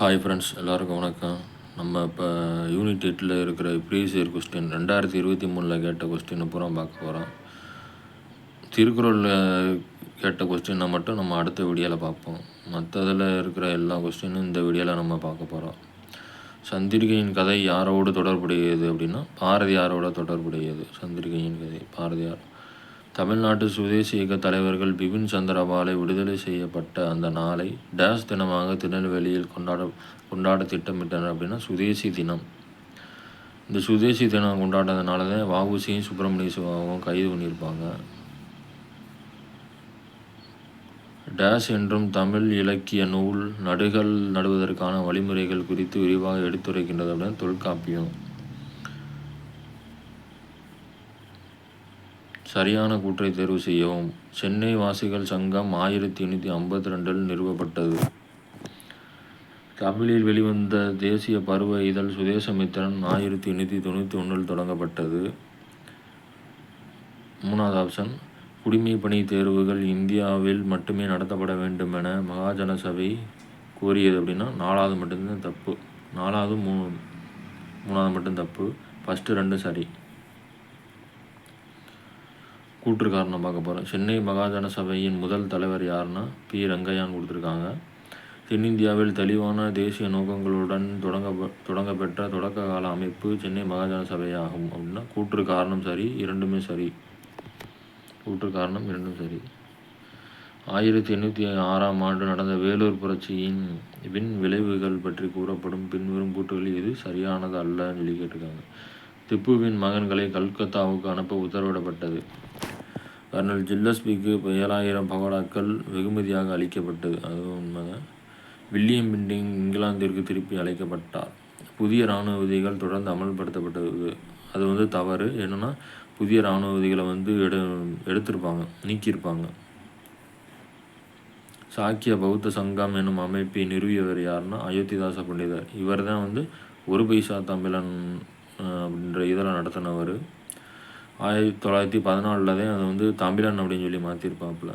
Hi friends எல்லாருக்கும் வணக்கம். நம்ம இப்போ யூனிட் எட்டில் இருக்கிற ப்ரீவியஸ் இயர் கொஸ்டின் ரெண்டாயிரத்தி இருபத்தி மூணில் கேட்ட கொஸ்டினை பூரா பார்க்க போகிறோம் திருக்குறளில் கேட்ட கொஸ்டினை மட்டும் நம்ம அடுத்த வீடியோவில் பார்ப்போம். மற்றதில் இருக்கிற எல்லா கொஸ்டினும் இந்த வீடியோவில் நம்ம பார்க்க போகிறோம் சந்திரிகையின் கதை யாரோடு தொடர்புடையது அப்படின்னா பாரதியாரோட தொடர்புடையது. சந்திரிகையின் கதை பாரதியார். தமிழ்நாட்டு சுதேசி இயக்க தலைவர்கள் பிபின் சந்திரபாலை விடுதலை செய்யப்பட்ட அந்த நாளை டேஸ் தினமாக திருநெல்வேலியில் கொண்டாட கொண்டாட திட்டமிட்டனர் அப்படின்னா சுதேசி தினம். இந்த சுதேசி தினம் கொண்டாடுறதுனால தான் வஉசியும் சுப்பிரமணிய சிவாவும் கைது பண்ணியிருப்பாங்க. டேஸ் என்றும் தமிழ் இலக்கிய நூல் நடுகள் நடுவதற்கான வழிமுறைகள் குறித்து விரிவாக எடுத்துரைக்கின்றது அப்படின்னு தொல்காப்பியம். சரியான கூற்றை தேர்வு செய்யவும். சென்னை வாசிகள் சங்கம் ஆயிரத்தி எண்ணூற்றி ஐம்பத்தி ரெண்டில் நிறுவப்பட்டது. தமிழில் வெளிவந்த தேசிய பருவ இதழ் சுதேசமித்திரன் ஆயிரத்தி எண்ணூற்றி தொண்ணூற்றி ஒன்றில் தொடங்கப்பட்டது. மூணாவது ஆப்ஷன் குடிமை பணி தேர்வுகள் இந்தியாவில் மட்டுமே நடத்தப்பட வேண்டும் என மகாஜன சபை கோரியது அப்படின்னா நாலாவது மட்டும்தான் தப்பு. நாலாவது மூணு மூணாவது மட்டும் தப்பு. ஃபஸ்ட்டு ரெண்டு சரி. கூற்று காரணம் பார்க்க போகிறோம் சென்னை மகாஜன சபையின் முதல் தலைவர் யாருன்னா பி. ரங்கையான் கொடுத்துருக்காங்க. தென்னிந்தியாவில் தெளிவான தேசிய நோக்கங்களுடன் தொடங்க தொடங்கப்பெற்ற தொடக்க கால அமைப்பு சென்னை மகாஜன சபை ஆகும் அப்படின்னா கூற்று காரணம் சரி இரண்டுமே சரி. கூற்று காரணம் இரண்டும் சரி. ஆயிரத்தி எண்ணூற்றி ஆறாம் ஆண்டு நடந்த வேலூர் புரட்சியின் பின் விளைவுகள் பற்றி கூறப்படும் பின்வரும் கூற்றுகளில் இது சரியானது அல்லன்னு சொல்லி கேட்டிருக்காங்க. திப்புவின் மகன்களை கல்கத்தாவுக்கு அனுப்ப உத்தரவிடப்பட்டது. கர்னல் ஜில்லஸ்பிக்கு ஏழாயிரம் பகோடாக்கள் வெகுமதியாக அளிக்கப்பட்டது. அது உண்மைதான். வில்லியம் பிண்டிங் இங்கிலாந்திற்கு திருப்பி அழைக்கப்பட்டார் புதிய இராணுவ விதிகள் தொடர்ந்து அமல்படுத்தப்பட்டது. அது வந்து தவறு. என்னென்னா புதிய இராணுவ விதிகளை வந்து எடு எடுத்திருப்பாங்க நீக்கியிருப்பாங்க. சாக்கிய பௌத்த சங்கம் என்னும் அமைப்பை நிறுவியவர் யாருன்னா அயோத்திதாச பண்டிதர். இவர் தான் வந்து ஒரு பைசா தமிழன் அப்படின்ற இதில் நடத்தினவர். ஆயிரத்தி தொள்ளாயிரத்தி பதினாலில் தான் அதை வந்து தமிழன் அப்படின்னு சொல்லி மாற்றிருப்பாப்புல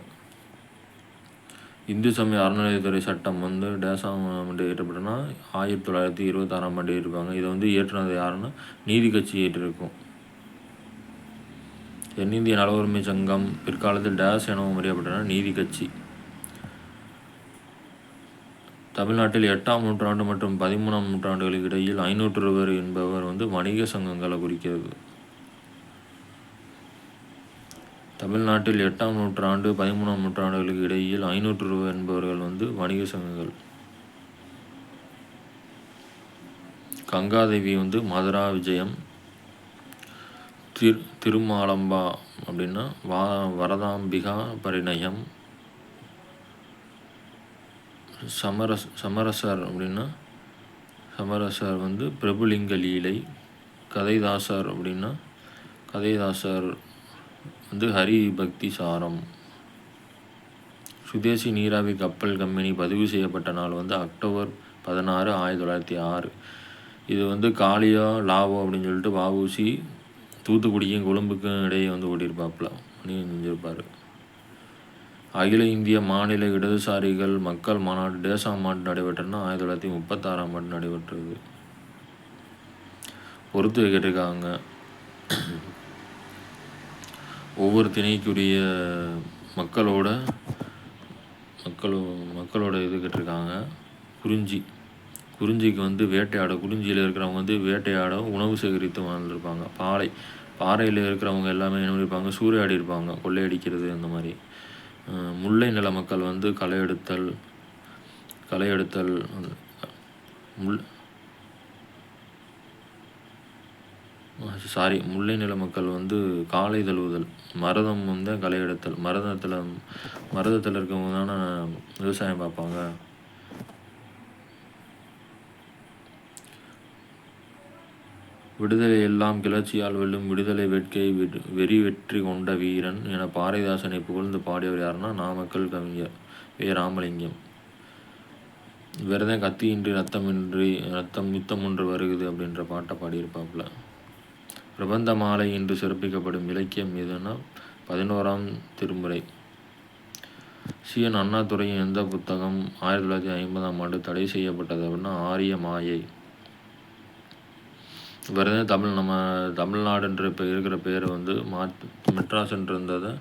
இந்து சமய அறநிலையத்துறை சட்டம் வந்து டேசாம் ஆண்டு ஏற்றப்பட்டனா ஆயிரத்தி தொள்ளாயிரத்தி இருபத்தாறாம் ஆண்டு ஏற்றிருப்பாங்க. இதை வந்து ஏற்றினது யாருன்னா நீதி கட்சி ஏற்றிருக்கும். தென்னிந்திய நல உரிமை சங்கம் பிற்காலத்தில் டேஸ் எனவும் அறியப்பட்டன நீதி கட்சி. தமிழ்நாட்டில் எட்டாம் நூற்றாண்டு மற்றும் பதிமூணாம் நூற்றாண்டுகளுக்கு இடையில் ஐநூற்று ரூபாய் என்பவர் வந்து வணிக சங்கங்களை குறிக்கிறது. தமிழ்நாட்டில் எட்டாம் நூற்றாண்டு பதிமூணாம் நூற்றாண்டுகளுக்கு இடையில் ஐநூற்று ரூபாய் என்பவர்கள் வந்து வணிக சங்கங்கள். கங்காதேவி வந்து மதுரா விஜயம் திரு திருமாலம்பா அப்படின்னா வா வரதாம்பிகா பரிணயம் சமரஸ் சமரசர் அப்படின்னா சமரசர் வந்து பிரபுலிங்க லீலை கதைதாசர் அப்படின்னா கதைதாசர் வந்து ஹரி பக்தி சாரம். சுதேசி நீராவி கப்பல் கம்பெனி பதிவு செய்யப்பட்ட நாள் வந்து அக்டோபர் பதினாறு ஆயிரத்தி தொள்ளாயிரத்தி ஆறு. இது வந்து காளியோ லாவோ அப்படின்னு சொல்லிட்டு வாவூசி தூத்துக்குடிக்கும் கொழும்புக்கும் இடையே வந்து ஓடிருப்பாப்புல மணி செஞ்சிருப்பார் அகில இந்திய மாநில இடதுசாரிகள் மக்கள் மாநாடு டேசாம் மாநாடு நடைபெற்றனா ஆயிரத்தி தொள்ளாயிரத்தி முப்பத்தாறாம் ஆண்டு நடைபெற்றது. பொறுத்து கேட்டிருக்காங்க ஒவ்வொரு திணைக்குரிய மக்களோட மக்களோ மக்களோட இது கேட்டிருக்காங்க. குறிஞ்சி. குறிஞ்சிக்கு வந்து வேட்டையாட குறிஞ்சியில் இருக்கிறவங்க வந்து வேட்டையாட உணவு சேகரித்து வாழ்ந்துருப்பாங்க பாறை பாறையில் இருக்கிறவங்க எல்லாமே என்ன பண்ணியிருப்பாங்க சூறையாடி இருப்பாங்க. கொள்ளையடிக்கிறது அந்த மாதிரி. முல்லை நில மக்கள் வந்து களை எடுத்தல் களை எடுத்தல் முல் சாரி முல்லை நில மக்கள் வந்து காலை தழுவுதல் மரதம் வந்து களை எடுத்தல் மரதத்தில் மரதத்தில் இருக்கவங்க தானே விவசாயம் பார்ப்பாங்க. விடுதலை எல்லாம் கிளர்ச்சியால் வெல்லும் விடுதலை வேட்கை வெறி வெற்றி கொண்ட வீரன் என பாரதிதாசனை புகழ்ந்து பாடியவர் யாருன்னா நாமக்கல் கவிஞர் வே. ராமலிங்கம். விரதம் கத்தியின்றி ரத்தமின்றி ரத்தம் யுத்தம் ஒன்று வருகுது அப்படின்ற பாட்டை பாடியிருப்பாப்புல. பிரபந்த மாலை என்று சிறப்பிக்கப்படும் இலக்கியம் எதுனா பதினோராம் திருமுறை. சி என் அண்ணாதுரையின் எந்த புத்தகம் ஆயிரத்தி தொள்ளாயிரத்தி ஐம்பதாம் ஆண்டு தடை செய்யப்பட்டது அப்படின்னா ஆரிய மாயை. இவர் வந்து தமிழ் நம்ம தமிழ்நாடுன்ற இப்போ இருக்கிற பேர் வந்து மாத் மெட்ராஸ்ன்ற இருந்ததை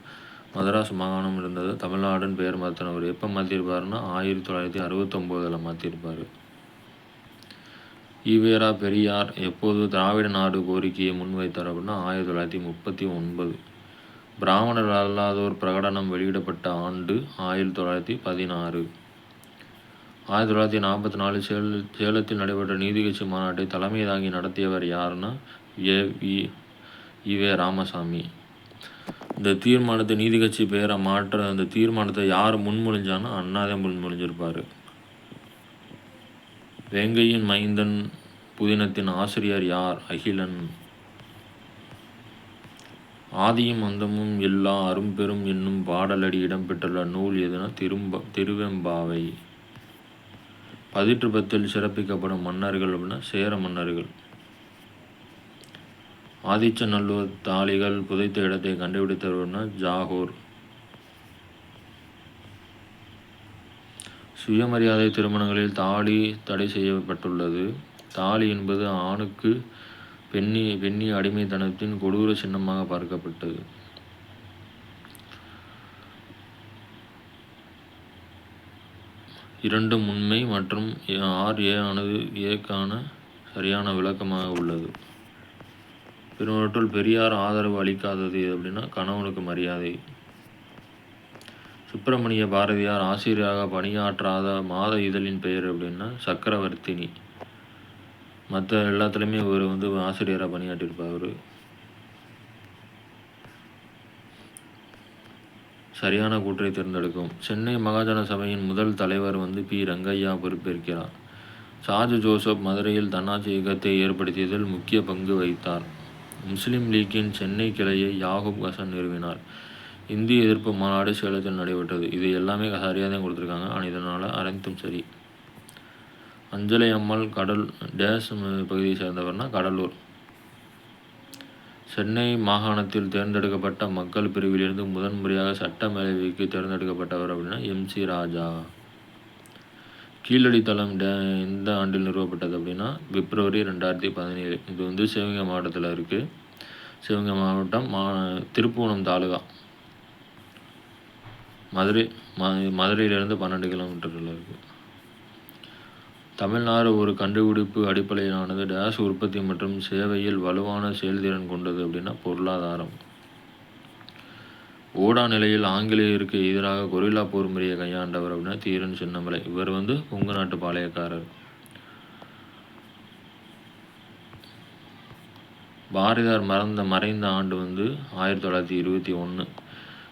மதராஸ் மாகாணம் இருந்தது தமிழ்நாடுன்னு பேர் மாற்றினவர் எப்போ மாற்றிருப்பாருன்னா ஆயிரத்தி தொள்ளாயிரத்தி அறுபத்தொம்போதில் மாற்றிருப்பார் ஈவேரா பெரியார் எப்போது திராவிட நாடு கோரிக்கையை முன்வைத்தார் அப்படின்னா ஆயிரத்தி தொள்ளாயிரத்தி முப்பத்தி ஒன்பது. பிராமணர் அல்லாதோர் பிரகடனம் வெளியிடப்பட்ட ஆண்டு ஆயிரத்தி தொள்ளாயிரத்தி பதினாறு. ஆயிரத்தி தொள்ளாயிரத்தி நாற்பத்தி நாலு சேல சேலத்தில் நடைபெற்ற நீதி கட்சி மாநாட்டை தலைமை தாங்கி நடத்தியவர் யாருன்னா ஏ வி இவே ராமசாமி. இந்த தீர்மானத்தை நீதி கட்சி பேரை மாற்ற அந்த தீர்மானத்தை யார் முன்மொழிஞ்சான்னா அண்ணாதே முன்மொழிஞ்சிருப்பார். வேங்கையின் மைந்தன் புதினத்தின் ஆசிரியர் யார்? அகிலன். ஆதியும் அந்தமும் எல்லா அரும்பெரும் என்னும் பாடலடி இடம்பெற்றுள்ள நூல் எதுனா திரும்ப திருவெம்பாவை. பதிற்று பத்தில் சிறப்பிக்கப்படும் மன்னர்கள் அப்படின்னா சேர மன்னர்கள். ஆதிச்சநல்லூர் தாளிகள் புதைத்த இடத்தை கண்டுபிடித்தவர்னா ஜாகூர். சுயமரியாதை திருமணங்களில் தாலி தடை செய்யப்பட்டுள்ளது. தாலி என்பது ஆணுக்கு பெண்ணி பெண்ணி அடிமைத்தனத்தின் கொடூர சின்னமாக பார்க்கப்பட்டது. இரண்டும் உண்மை மற்றும் ஆர் ஏ ஆனது ஏக்கான சரியான விளக்கமாக உள்ளது. பிறவற்றுள் பெரியார் ஆதரவு அளிக்காதது அப்படின்னா கணவனுக்கு மரியாதை. சுப்பிரமணிய பாரதியார் ஆசிரியராக பணியாற்றாத மாத இதழின் பெயர் அப்படின்னா சக்கரவர்த்தினி. மற்ற எல்லாத்துலேயுமே இவர் வந்து ஆசிரியராக பணியாற்றியிருப்பார். சரியான கூற்றை தேர்ந்தெடுக்கும். சென்னை மகாஜன சபையின் முதல் தலைவர் வந்து பி. ரங்கையா பொறுப்பேற்கிறார். சார்ஜ் ஜோசப் மதுரையில் தன்னாட்சி இயக்கத்தை ஏற்படுத்தியதில் முக்கிய பங்கு வகித்தார். முஸ்லீம் லீக்கின் சென்னை கிளையை யாகூப் ஹசன் நிறுவினார். இந்திய எதிர்ப்பு மாநாடு சேலத்தில் நடைபெற்றது. இது எல்லாமே சரியாக தான் கொடுத்துருக்காங்க. ஆனால் இதனால் அனைத்தும் சரி. அஞ்சலை அம்மாள் கடல் டேஸ் பகுதியை சேர்ந்தவர்னா கடலூர். சென்னை மாகாணத்தில் தேர்ந்தெடுக்கப்பட்ட மக்கள் பிரிவிலிருந்து முதன்முறையாக சட்ட மேலவைக்கு தேர்ந்தெடுக்கப்பட்டவர் அப்படின்னா எம். சி. ராஜா. கீழடித்தளம் டே எந்த ஆண்டில் நிறுவப்பட்டது அப்படின்னா பிப்ரவரி ரெண்டாயிரத்தி பதினேழு. இது வந்து சிவகங்கை மாவட்டத்தில் இருக்குது சிவகங்கை மாவட்டம் மா திருப்புவனம் தாலுகா. மதுரை ம மதுரையிலிருந்து பன்னெண்டு கிலோமீட்டரில் இருக்குது தமிழ்நாடு ஒரு கண்டுபிடிப்பு அடிப்படையிலானது. டேஸ் உற்பத்தி மற்றும் சேவையில் வலுவான செயல்திறன் கொண்டது அப்படின்னா பொருளாதாரம். ஓடா நிலையில் ஆங்கிலேயருக்கு எதிராக கொரில்லா போர் முறையை கையாண்டவர் அப்படின்னா தீரன் சின்னமலை. இவர் வந்து கொங்கு நாட்டு பாளையக்காரர். பாரதியார் மறந்த மறைந்த ஆண்டு வந்து ஆயிரத்தி தொள்ளாயிரத்தி இருபத்தி ஒன்று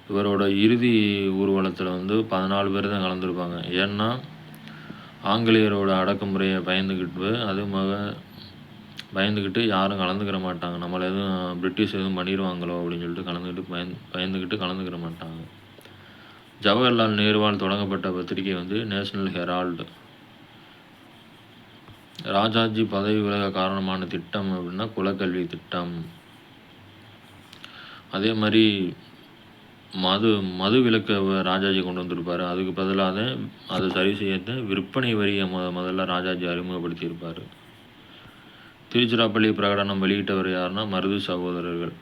இவரோட இறுதி ஊர்வலத்தில் வந்து பதினாலு பேர் தான் கலந்துருப்பாங்க. ஏன்னா ஆங்கிலேயரோட அடக்குமுறையை பயந்துக்கிட்டு அதுமாக பயந்துக்கிட்டு யாரும் கலந்துக்கிற மாட்டாங்க. நம்மளை எதுவும் பிரிட்டிஷ் எதுவும் பண்ணிடுவாங்களோ அப்படின்னு சொல்லிட்டு கலந்துக்கிட்டு பயந்து பயந்துக்கிட்டு கலந்துக்கிற மாட்டாங்க. ஜவஹர்லால் நேருவால் தொடங்கப்பட்ட பத்திரிகை வந்து நேஷனல் ஹெரால்டு. ராஜாஜி பதவி விலக காரணமான திட்டம் அப்படின்னா குலக்கல்வி திட்டம். அதே மாதிரி மது மது விலக்கை ராஜாஜி கொண்டு வந்திருப்பார். அதுக்கு பதிலாக அதை சரி செய்ய விற்பனை வரியை முத முதல்ல ராஜாஜி அறிமுகப்படுத்தியிருப்பார். திருச்சிராப்பள்ளி பிரகடனம் வெளியிட்டவர் யாருன்னா மருது சகோதரர்கள்.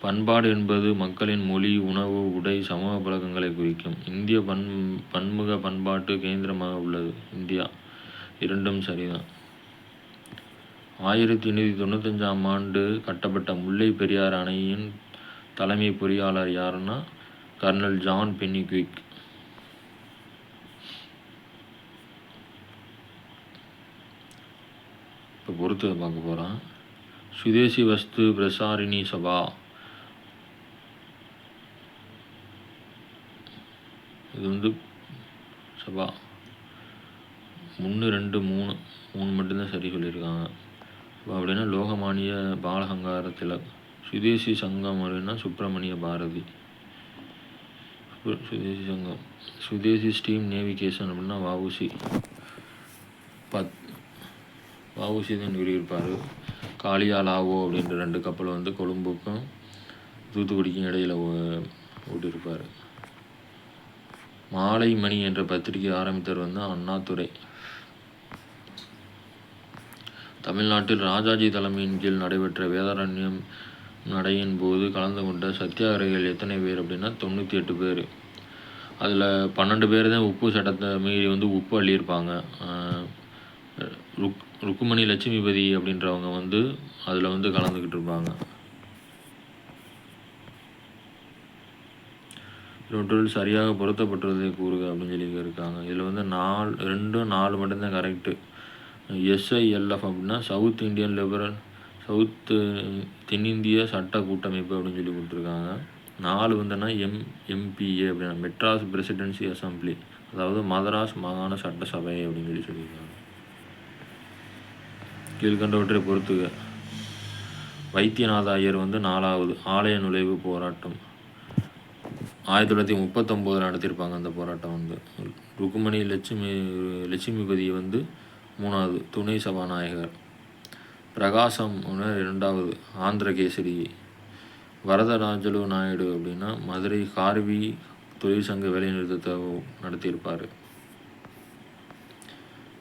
பண்பாடு என்பது மக்களின் மொழி உணவு உடை சமூக பழக்கங்களை குறிக்கும். இந்திய பன் பன்முக பண்பாட்டு கேந்திரமாக உள்ளது. இந்தியா இரண்டும் சரிதான். ஆயிரத்தி எண்ணூற்றி தொண்ணூத்தஞ்சாம் ஆண்டு கட்டப்பட்ட முல்லை பெரியார் அணையின் தலைமை பொறியாளர் யாருன்னா கர்னல் ஜான் பென்னிக்விக். இப்போ பொறுத்து பார்க்க போகிறோம் சுதேசி வஸ்து பிரசாரிணி சபா. இது வந்து சபா. ஒன்று ரெண்டு மூணு மூணு மட்டும்தான் சரி சொல்லியிருக்காங்க. அப்படின்னா லோகமானிய பாலகங்கார திலக் சுதேசி சங்கம் அப்படின்னா சுப்பிரமணிய பாரதி. சுதேசி சங்கம். சுதேசி ஸ்டீம் நேவிகேஷன் அப்படின்னா வவுசி பத் வவுசி தான் நிறுவியிருப்பார் காளியா லாவோ அப்படின்ற ரெண்டு கப்பல் வந்து கொழும்புக்கும் தூத்துக்குடிக்கும் இடையில் ஓட்டியிருப்பார். மாலை மணி என்ற பத்திரிகை ஆரம்பித்தவர் வந்து அண்ணாதுரை. தமிழ்நாட்டில் ராஜாஜி தலைமையின் கீழ் நடைபெற்ற வேதாரண்யம் நடையின் போது கலந்து கொண்ட சத்தியாகிரகிகள் எத்தனை பேர் அப்படின்னா தொண்ணூற்றி எட்டு பேர். அதில் பன்னெண்டு பேர் தான் உப்பு சட்டத்தை மீறி வந்து உப்பு அள்ளியிருப்பாங்க. ருக் ருக்குமணி லட்சுமிபதி அப்படின்றவங்க வந்து அதில் வந்து கலந்துக்கிட்டு இருப்பாங்க. இவற்றுள் சரியாக பொருத்தப்பட்டுள்ளதை கூறுக அப்படின்னு சொல்லி இருக்காங்க இதில் வந்து நாலு ரெண்டும் நாலு மட்டும்தான் கரெக்டு எஸ்ஐஎல்எஃப் அப்படின்னா சவுத் இந்தியன் லிபரல் சவுத்து தென்னிந்திய சட்ட கூட்டமைப்பு அப்படின்னு சொல்லி கொடுத்துருக்காங்க. நாலு வந்துன்னா எம் எம்பிஏ அப்படின்னா மெட்ராஸ் பிரசிடென்சி அசம்பிளி அதாவது மதராஸ் மாகாண சட்டசபை அப்படின்னு சொல்லி சொல்லியிருக்காங்க. கீழ்கண்டவற்றை பொறுத்துக. வைத்தியநாத ஐயர் வந்து நாலாவது ஆலய நுழைவு போராட்டம். ஆயிரத்தி தொள்ளாயிரத்தி முப்பத்தொம்போதில் நடத்தியிருப்பாங்க அந்த போராட்டம் வந்து. ருக்குமணி லட்சுமி லட்சுமிபதி வந்து மூணாவது துணை சபாநாயகர். பிரகாசம் இரண்டாவது ஆந்திரகேசரி. வரதராஜலு நாயுடு அப்படின்னா மதுரை கார்வி தொழிற்சங்க வேலைநிறுத்தத்தை நடத்தியிருப்பார்.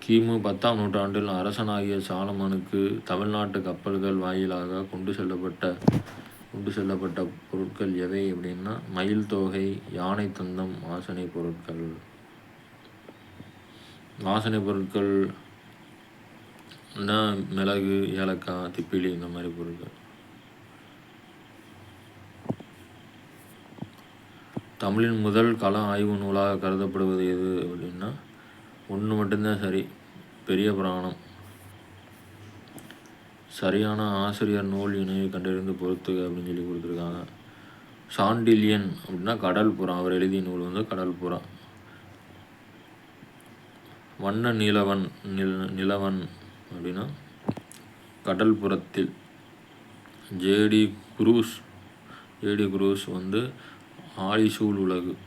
கிமு பத்தாம் நூற்றாண்டில் அரசனாகிய சாலமனுக்கு தமிழ்நாட்டு கப்பல்கள் வாயிலாக கொண்டு செல்லப்பட்ட கொண்டு செல்லப்பட்ட பொருட்கள் எவை அப்படின்னா மயில் தொகை யானை தந்தம் வாசனை பொருட்கள். வாசனை பொருட்கள் மிளகு ஏலக்காய் திப்பிலி இந்த மாதிரி பொருட்கள். தமிழின் முதல் கள ஆய்வு நூலாக கருதப்படுவது எது அப்படின்னா ஒன்று மட்டும்தான் சரி பெரிய புராணம். சரியான ஆசிரியர் நூல் இணையை கண்டறிந்து பொறுத்துக அப்படின்னு சொல்லி கொடுத்துருக்காங்க. சாண்டில்யன் அப்படின்னா கடல் புறா அவர் எழுதிய நூல் வந்து கடல் புறா. வண்ண நிலவன் நில நிலவன் அப்படின்னா கடல்புறத்தில் ஜேடி குரூஸ் ஜேடி குரூஸ் வந்து ஆலிசூல் உலகு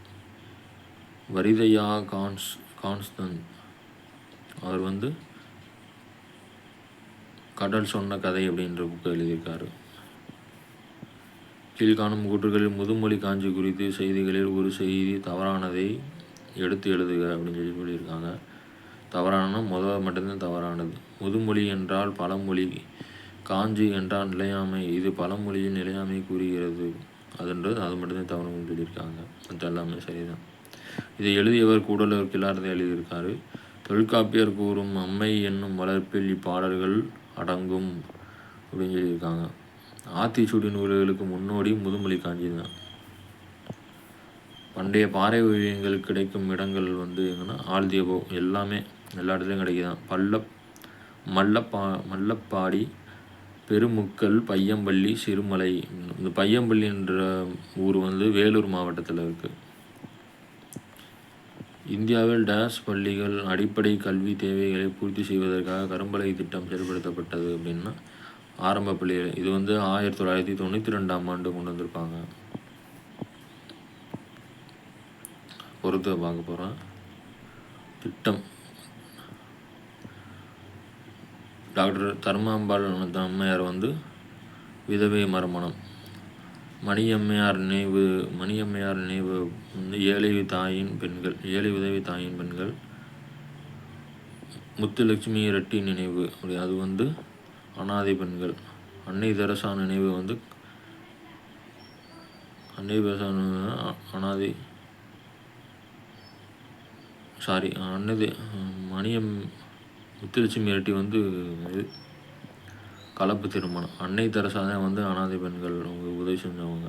வரிதையா கான்ஸ் கான்ஸ்டன். அவர் வந்து கடல் சொன்ன கதை அப்படின்ற புக்கு எழுதியிருக்காரு. கீழ்காணும் கூற்றுகளில் முதுமொழி காஞ்சி குறித்து செய்திகளில் ஒரு செய்தி தவறானதை எடுத்து எழுதுக அப்படின்னு சொல்லி சொல்லியிருக்காங்க. தவறான முதல் மட்டும்தான் தவறானது. முதுமொழி என்றால் பழமொழி. காஞ்சி என்றால் நிலையாமை. இது பழமொழியின் நிலையாமை கூறுகிறது. அதுன்றது அது மட்டும்தான் தவறுன்னு சொல்லியிருக்காங்க. மற்ற எல்லாமே சரிதான். இதை எழுதியவர் கூடலூர் கிளாரதை எழுதியிருக்காரு. தொல்காப்பியர் கூறும் அம்மை என்னும் வளர்ப்பில் இப்பாடல்கள் அடங்கும் அப்படின்னு சொல்லியிருக்காங்க. ஆத்திச்சூடி நூல்களுக்கு முன்னோடி முதுமொழி காஞ்சி தான் பண்டைய பாறை ஓவியங்கள் கிடைக்கும் இடங்கள் வந்து எங்கன்னா ஆழ்தியபோ எல்லாமே எல்லா இடத்துலையும் கிடைக்குதான். பல்ல மல்லப்பா மல்லப்பாடி பெருமுக்கல் பையம்பள்ளி சிறுமலை. இந்த பையம்பள்ளின்ற ஊர் வந்து வேலூர் மாவட்டத்தில் இருக்குது இந்தியாவில் டேஸ் பள்ளிகள் அடிப்படை கல்வி தேவைகளை பூர்த்தி செய்வதற்காக கரும்பலகை திட்டம் செயல்படுத்தப்பட்டது அப்படின்னா ஆரம்ப பள்ளிகள் இது வந்து ஆயிரத்தி தொள்ளாயிரத்தி தொண்ணூற்றி ரெண்டாம் ஆண்டு கொண்டு வந்திருப்பாங்க. பொறுத்து பார்க்க போகிறோம் திட்டம். டாக்டர் தர்மாம்பாள் அம்மையார் வந்து விதவை மறுமணம் மணியம்மையார் நினைவு மணியம்மையார் நினைவு வந்து ஏழை தாயின் பெண்கள் ஏழை உதவி தாயின் பெண்கள் முத்துலட்சுமி ரெட்டி நினைவு அப்படி அது வந்து அனாதை பெண்கள். அன்னை தெரசா நினைவு வந்து அன்னை தெரசா அனாதை சாரி அன்னது மணியம் முத்துலட்சுமி ரெட்டி வந்து இது கலப்பு திருமணம். அன்னை தெரசா தான் வந்து அனாதை பெண்கள் அவங்க உதவி செஞ்சவங்க.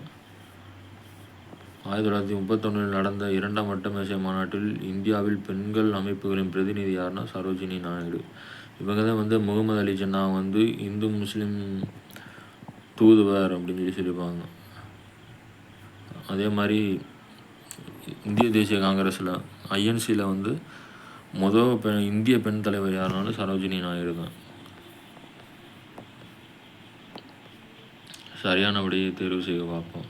ஆயிரத்தி தொள்ளாயிரத்தி முப்பத்தொன்னில் நடந்த இரண்டாம் வட்டமேசை மாநாட்டில் இந்தியாவில் பெண்கள் அமைப்புகளின் பிரதிநிதி யாருன்னா சரோஜினி நாயுடு. இவங்க தான் வந்து முகமது அலி ஜன்னா வந்து இந்து முஸ்லீம் தூதுவர் அப்படின்னு சொல்லி சொல்லியிருப்பாங்க. அதே மாதிரி இந்திய தேசிய காங்கிரஸில் ஐஎன்சியில் வந்து மொதல் பெண் இந்திய பெண் தலைவர் யாருனாலும் சரோஜினி நாயுடு தான். சரியான விடையை தேர்வு செய்ய பார்ப்போம்.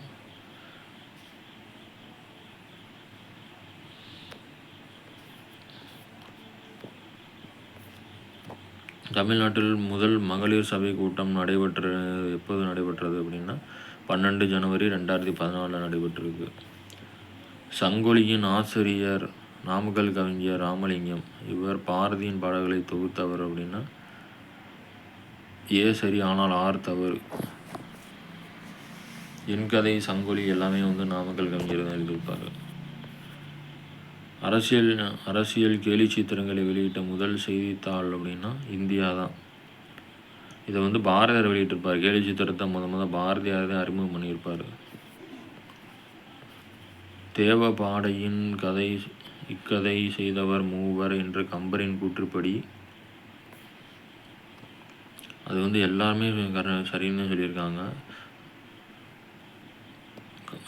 தமிழ்நாட்டில் முதல் மகளிர் சபை கூட்டம் நடைபெற்ற எப்போது நடைபெற்றது அப்படின்னா பன்னெண்டு ஜனவரி ரெண்டாயிரத்தி பதினாலில் நடைபெற்றிருக்கு. சங்கொலியின் ஆசிரியர் நாமக்கல் கவிஞர் ராமலிங்கம் இவர் பாரதியின் பாடல்களை தொகுத்தவர் அப்படின்னா ஏ சரி ஆனால் ஆர் தவறு. என் கதை சங்கொலி எல்லாமே வந்து நாமக்கல் கவிஞர் தான் எழுதியிருப்பார் அரசியல் அரசியல் கேலி சித்திரங்களை வெளியிட்ட முதல் செய்தித்தாள் அப்படின்னா இந்தியா தான். இதை வந்து பாரதியார் வெளியிட்டிருப்பார். கேலி சித்திரத்தை முத முத பாரதியார் தான் அறிமுகம் பண்ணியிருப்பார். தேவ பாடையின் கதை இக்கதை செய்தவர் மூவர் என்ற கம்பரின் கூற்றுப்படி அது வந்து எல்லாருமே சரின்னு சொல்லியிருக்காங்க.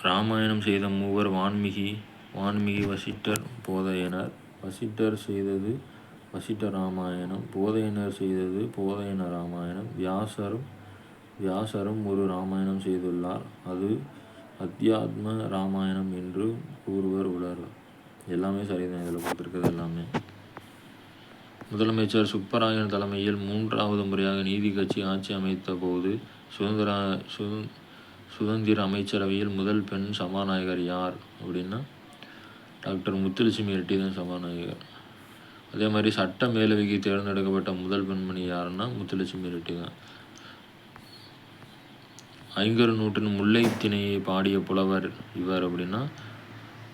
ராமாயணம் செய்த மூவர் வான்மிகி வான்மிகி வசிட்டர் போதையனர். வசிட்டர் செய்தது வசிட்ட ராமாயணம் போதையனர் செய்தது போதையன ராமாயணம். வியாசரும் வியாசரும் ஒரு ராமாயணம் செய்துள்ளார். அது அத்தியாத்ம ராமாயணம் என்று கூறுவர் உலர். எல்லாமே சரிதான். இதில் கொடுத்துருக்கிறது எல்லாமே. முதலமைச்சர் சுப்பராயன் தலைமையில் மூன்றாவது முறையாக நீதி கட்சி ஆட்சி அமைத்த போது சுதந்திர சு சுதந்திர அமைச்சரவையில் முதல் பெண் சபாநாயகர் யார் அப்படின்னா டாக்டர் முத்துலட்சுமி ரெட்டி தான் சபாநாயகர். அதே மாதிரி சட்ட மேலவைக்கு தேர்ந்தெடுக்கப்பட்ட முதல் பெண்மணி யாருன்னா முத்துலட்சுமி ரெட்டி தான். ஐங்கர் நூற்றின் முல்லை திணையை பாடிய புலவர் இவர் அப்படின்னா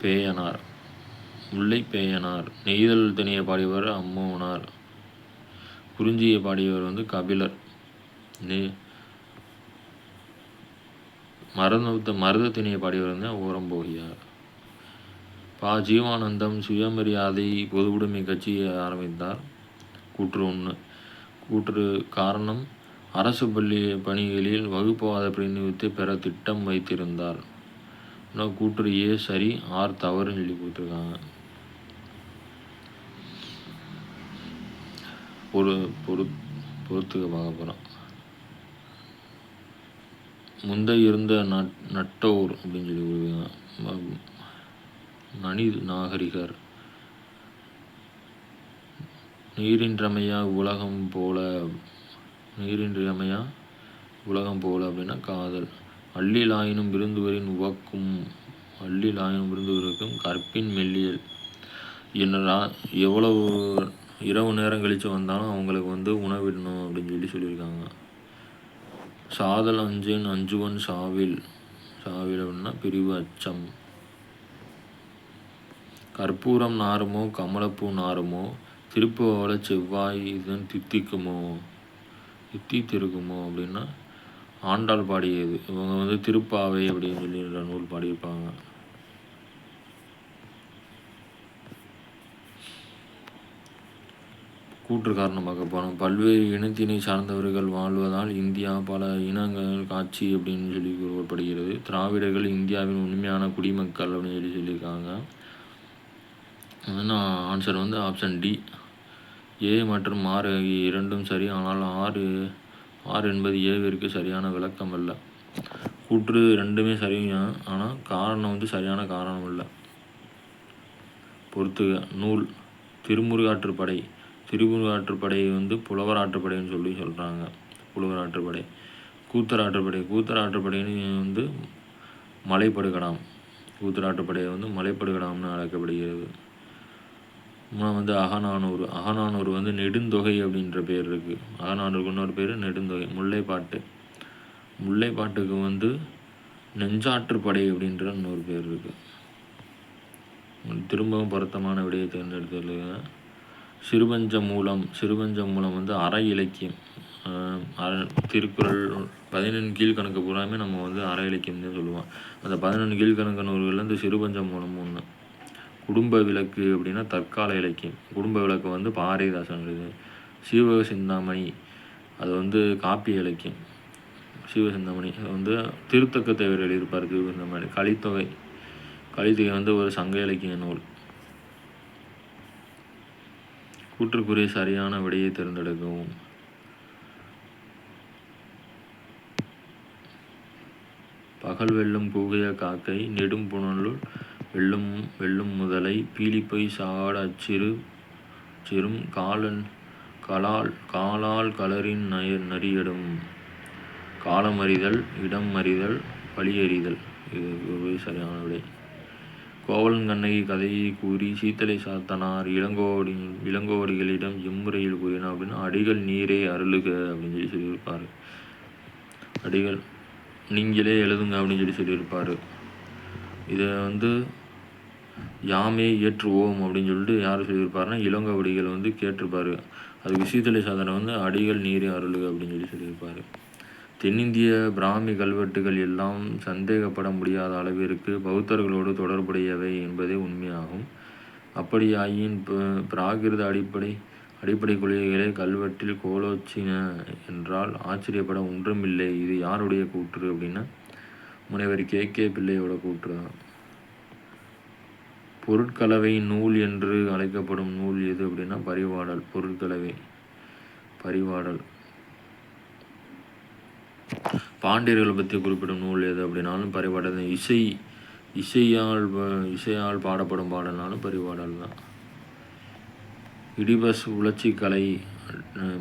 பேயனார். முல்லைப்பேயனார் நெய்தல் திணையை பாடியவர் அம்மோனார். குறிஞ்சியை பாடியவர் வந்து கபிலர். நெ மருத மருத திணையை பாடியவர் வந்து ஓரம்போகியார். பா. ஜீவானந்தம் சுயமரியாதை பொதுவுடைமை கட்சியை ஆரம்பித்தார். கூற்று ஒன்று கூற்று காரணம் அரசு பள்ளி பணிகளில் வகுப்புவாத பிரதிநிதித்தை பெற திட்டம் வைத்திருந்தார். இன்னும் கூற்று ஏ சரி ஆர் தவறுன்னு சொல்லி கொடுத்துருக்காங்க. பொறு பொறு பொறுத்துக்க பார்க்க போகிறோம் முந்தை இருந்த நட் நட்டோர் அப்படின்னு சொல்லி கொடுக்குறாங்க நனி நாகரிகர். நீரின்றமையா உலகம் போல நீரின்றமையா உலகம் போல அப்படின்னா காதல். அள்ளிலாயினும் விருந்துவரின் உவக்கும் அள்ளிலாயினும் விருந்துவருக்கும் கற்பின் மெல்லியல். என்னடா எவ்வளவு இரவு நேரம் கழித்து வந்தாலும் அவங்களுக்கு வந்து உணவிடணும் அப்படின்னு சொல்லி சொல்லியிருக்காங்க. சாதல் அஞ்சன் அஞ்சுவன் சாவில். சாவில் அப்படின்னா பிரிவு அச்சம். கற்பூரம் நாருமோ கமலப்பூ நாருமோ திருப்பவள செவ்வாய் இதன் தித்திக்குமோ? தித்தித்திருக்குமோ அப்படின்னா ஆண்டாள் பாடியது. இவங்க வந்து திருப்பாவை அப்படின்னு சொல்லி நூல் பாடியிருப்பாங்க. கூற்று காரணம் போனோம். பல்வேறு இனத்தினை சார்ந்தவர்கள் வாழ்வதால் இந்தியா பல இனங்கள் காட்சி அப்படின்னு சொல்லி கூறப்படுகிறது. திராவிடர்கள் இந்தியாவின் உண்மையான குடிமக்கள் அப்படின்னு சொல்லி சொல்லியிருக்காங்க. நான் ஆன்சர் வந்து ஆப்ஷன் டி ஏ மற்றும் ஆறு ஆகிய இரண்டும் சரி ஆனால் ஆறு ஆறு என்பது ஏவிற்கு சரியான விளக்கம் அல்ல. கூற்று ரெண்டுமே சரிங்க ஆனால் காரணம் வந்து சரியான காரணம் இல்லை பொறுத்துக நூல் திருமுருகாற்றுப்படை. திருமுருகாற்றுப்படை வந்து புலவர் ஆற்றுப்படைன்னு சொல்லி சொல்கிறாங்க புலவர் ஆற்றுப்படை கூத்தர் ஆற்றுப்படை கூத்தராற்றுப்படை. கூத்தராற்றுப்படைன்னு வந்து மலைப்படுகடாம். கூத்தராற்றுப்படை வந்து மலைப்படுகடாம்னு அழைக்கப்படுகிறது. மூணாம் வந்து அகநானூறு. அகநானூறு வந்து நெடுந்தொகை அப்படின்ற பேர் இருக்குது அகநானூருக்கு இன்னொரு பேர் நெடுந்தொகை. முல்லைப்பாட்டு. முல்லைப்பாட்டுக்கு வந்து நெஞ்சாற்றுப்படை அப்படின்ற இன்னொரு பேர் இருக்குது திரும்பவும் பொருத்தமான விடையை தேர்ந்தெடுத்துள்ளது சிறுபஞ்ச மூலம் சிறுபஞ்ச மூலம் வந்து அற இலக்கியம். அற- திருக்குறள் பதினெண் கீழ்கணக்கு பூராமே நம்ம வந்து அற இலக்கியம்னு சொல்லுவோம். அந்த பதினொன்று கீழ்கணக்கு நூல்கள்லேருந்து இந்த சிறுபஞ்ச மூலம் ஒன்று குடும்ப விளக்கு அப்படின்னா தற்கால இலக்கியம். குடும்ப விளக்கு வந்து பாரதிதாசன் எழுது சீவக சிந்தாமணி அது வந்து காப்பிய இலக்கியம். சிவசிந்தாமணி அது வந்து திருத்தக்க தேவர் எழுதியிருப்பார் சிவசிந்தாமணி கலித்தொகை. கலித்தொகை வந்து ஒரு சங்க இலக்கிய நூல். கூற்றுக்குரிய சரியான விடையை தேர்ந்தெடுக்கவும். பகல் வெல்லும் பூகைய காக்கை நெடும் புனலுள் வெல்லும் வெல்லும் முதலை பீலிப்பை சாட அச்சிறு சிறும் காலன் கலால் காலால் கலரின் நய நரியடும். காலமறிதல் இடம் அறிதல் வழியறிதல் இது ஒரு சரியான விடை. கோவலன் கண்ணகி கதையை கூறி சீத்தலை சாத்தனார் இளங்கோவடி இளங்கோவடிகளிடம் எம்முறையில் கூறினார் அப்படின்னா அடிகள் நீரே அருளுக அப்படின்னு சொல்லி சொல்லியிருப்பார். அடிகள் நீங்களே எழுதுங்க அப்படின்னு சொல்லி சொல்லியிருப்பார். இதை வந்து யாமே ஏற்றுவோம் அப்படின்னு சொல்லிட்டு யார் சொல்லியிருப்பாருன்னா இளங்கோவடிகள் வந்து கேட்டிருப்பார். அதுக்கு சீத்தலை சாதனை வந்து அடிகள் நீரே அருளுக அப்படின்னு சொல்லி சொல்லியிருப்பார். தென்னிந்திய பிராமி கல்வெட்டுகள் எல்லாம் சந்தேகப்பட முடியாத அளவிற்கு பௌத்தர்களோடு தொடர்புடையவை என்பதே உண்மையாகும். அப்படியாயின் பிராகிருத அடிப்படை அடிப்படை கொள்கைகளை கல்வெட்டில் கோலோச்சின என்றால் ஆச்சரியப்பட ஒன்றுமில்லை. இது யாருடைய கூற்று அப்படின்னா முனைவர் கே. கே. பிள்ளையோட கூற்று தான். பொருட்கலவை நூல் என்று அழைக்கப்படும் நூல் எது அப்படின்னா பரிவாடல் பொருட்கலவை பரிவாடல். பாண்டியர்களை பற்றி குறிப்பிடும் நூல் எது அப்படின்னாலும் பரிபாடல் தான். இசை இசையால் இசையால் பாடப்படும் பாடல்னாலும் பரிபாடல் தான் இடிபஸ் உளச்சி கலை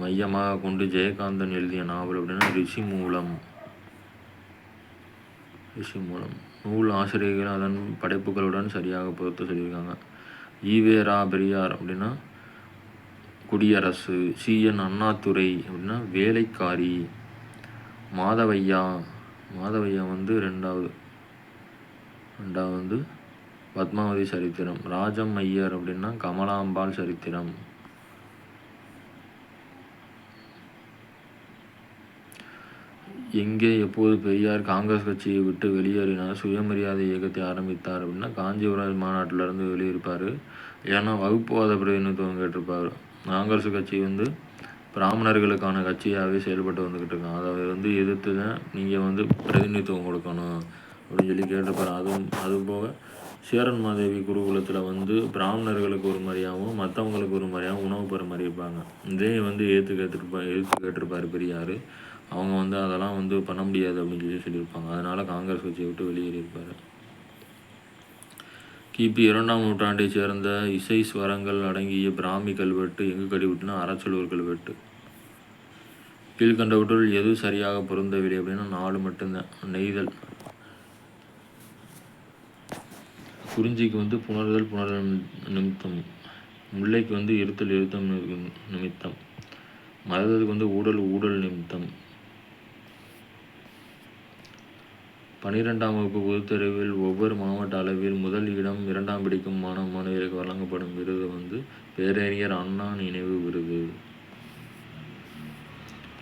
மையமாக கொண்டு ஜெயகாந்தன் எழுதிய நாவல் அப்படின்னா ரிஷி மூலம். ரிஷி மூலம். நூல் ஆசிரியர்கள் அதன் படைப்புகளுடன் சரியாக பொறுத்து சொல்லியிருக்காங்க. ஈவேரா பெரியார் அப்படின்னா குடியரசு சிஎன் அண்ணாதுரை அப்படின்னா வேலைக்காரி. மாதவையா. மாதவையா வந்து ரெண்டாவது. ரெண்டாவது வந்து பத்மாவதி சரித்திரம். ராஜம் ஐயர் அப்படின்னா கமலாம்பாள் சரித்திரம். எங்கே எப்போது பெரியார் காங்கிரஸ் கட்சியை விட்டு வெளியேறினார்? சுயமரியாதை இயக்கத்தை ஆரம்பித்தார் அப்படின்னா காஞ்சிபுரம் மாநாட்டிலேருந்து வெளியிருப்பார். ஏன்னா வகுப்புவாத பிரதிநிதித்துவம் கேட்டிருப்பார். காங்கிரஸ் கட்சி வந்து பிராமணர்களுக்கான கட்சியாகவே செயல்பட்டு வந்துக்கிட்டு இருக்கான் அதை வந்து எதிர்த்து தான் நீங்கள் வந்து பிரதிநிதித்துவம் கொடுக்கணும் அப்படின்னு சொல்லி கேட்டிருப்பாரு. அதுவும் அது போக சேரன் மாதேவி குருகுலத்தில் வந்து பிராமணர்களுக்கு ஒரு மாதிரியாகவும் மற்றவங்களுக்கு ஒரு மாதிரியாகவும் உணவு பெற மாதிரி இருப்பாங்க இதே வந்து ஏற்று கேட்டுருப்பா எதிர்த்து கேட்டிருப்பார் பெரியார். அவங்க வந்து அதெல்லாம் வந்து பண்ண முடியாது அப்படின்னு சொல்லி சொல்லியிருப்பாங்க. அதனால் காங்கிரஸ் கட்சியை விட்டு வெளியேறியிருப்பார். கிபி இரண்டாம் நூற்றாண்டைச் சேர்ந்த இசை ஸ்வரங்கள் அடங்கிய பிராமி கல்வெட்டு எங்கு கடிவிட்டுனா அறச்சலூர் கல்வெட்டு கீழ்கண்டவற்றுள் எது சரியாக பொருந்தவில்லை அப்படின்னா நாலு மட்டும்தான். நெய்தல். குறிஞ்சிக்கு வந்து புணர்தல் புணர்தல் நிமித்தம். முல்லைக்கு வந்து இருத்தல் இருத்தம் நிமித்தம். மருதத்துக்கு வந்து ஊடல் ஊடல் நிமித்தம். பனிரெண்டாம் வகுப்பு பொதுத்தேர்வில் ஒவ்வொரு மாவட்ட அளவில் முதல் இடம் இரண்டாம் பிடிக்கும் மாணவ மாணவியருக்கு வழங்கப்படும் விருது வந்து பேரறிஞர் அண்ணா நினைவு விருது.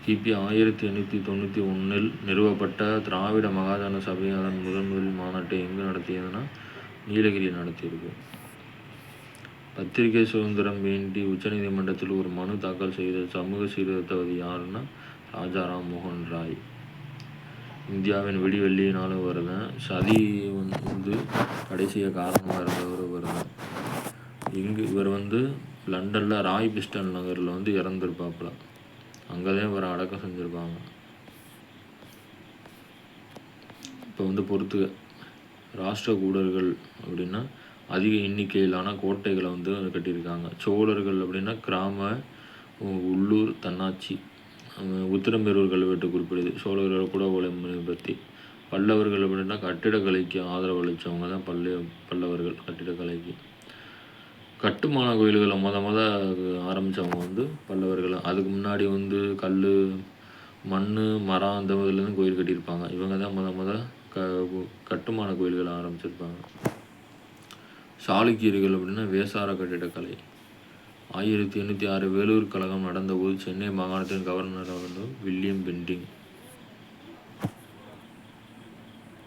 கிபி ஆயிரத்தி எண்ணூற்றி தொண்ணூற்றி ஒன்றில் நிறுவப்பட்ட திராவிட மகாஜன சபை அதன் முதன் முதல் மாநாட்டை எங்கு நடத்தியதுன்னா நீலகிரியில் நடத்தியிருக்கு. பத்திரிகை சுதந்திரம் வேண்டி உச்சநீதிமன்றத்தில் ஒரு மனு தாக்கல் செய்த சமூக சீர்திருத்தவாதி யாருன்னா ராஜாராம் மோகன் ராய். இந்தியாவின் விடிவெள்ளியினாலும் வருதான். சதி வந்து கடைசியாக காரணமாக இருந்தவர் இவர் தான். இங்கு இவர் வந்து லண்டனில் ராய் பிஸ்டன் நகரில் வந்து இறந்துருப்பாப்புல. அங்கே தான் இவரை அடக்கம் செஞ்சுருப்பாங்க. இப்போ வந்து பொறுத்துக ராஷ்டிர கூடர்கள் அப்படின்னா அதிக எண்ணிக்கையிலான கோட்டைகளை வந்து கட்டியிருக்காங்க. சோழர்கள் அப்படின்னா கிராம உள்ளூர் தன்னாட்சி உத்திரம்பேரூர் கல்வெட்டு குறிப்பிடுது. சோழர்கள் கூட உழைமை பற்றி பல்லவர்கள் அப்படின்னா கட்டிடக்கலைக்கு ஆதரவு அளித்தவங்க தான் பல்ல பல்லவர்கள் கட்டிடக்கலைக்கு. கட்டுமான கோயில்களை மொத மொத ஆரம்பித்தவங்க வந்து பல்லவர்கள். அதுக்கு முன்னாடி வந்து கல் மண் மரம் அந்த இதுலேருந்து கோயில் கட்டியிருப்பாங்க. இவங்க தான் மொத மொதல் க கட்டுமான கோயில்களை ஆரம்பிச்சிருப்பாங்க. சாளுக்கியர்கள் அப்படின்னா வேசார கட்டிடக்கலை. ஆயிரத்தி எண்ணூற்றி ஆறு வேலூர் கழகம் நடந்தபோது சென்னை மாகாணத்தின் கவர்னராக வந்து வில்லியம் பெண்டிங்.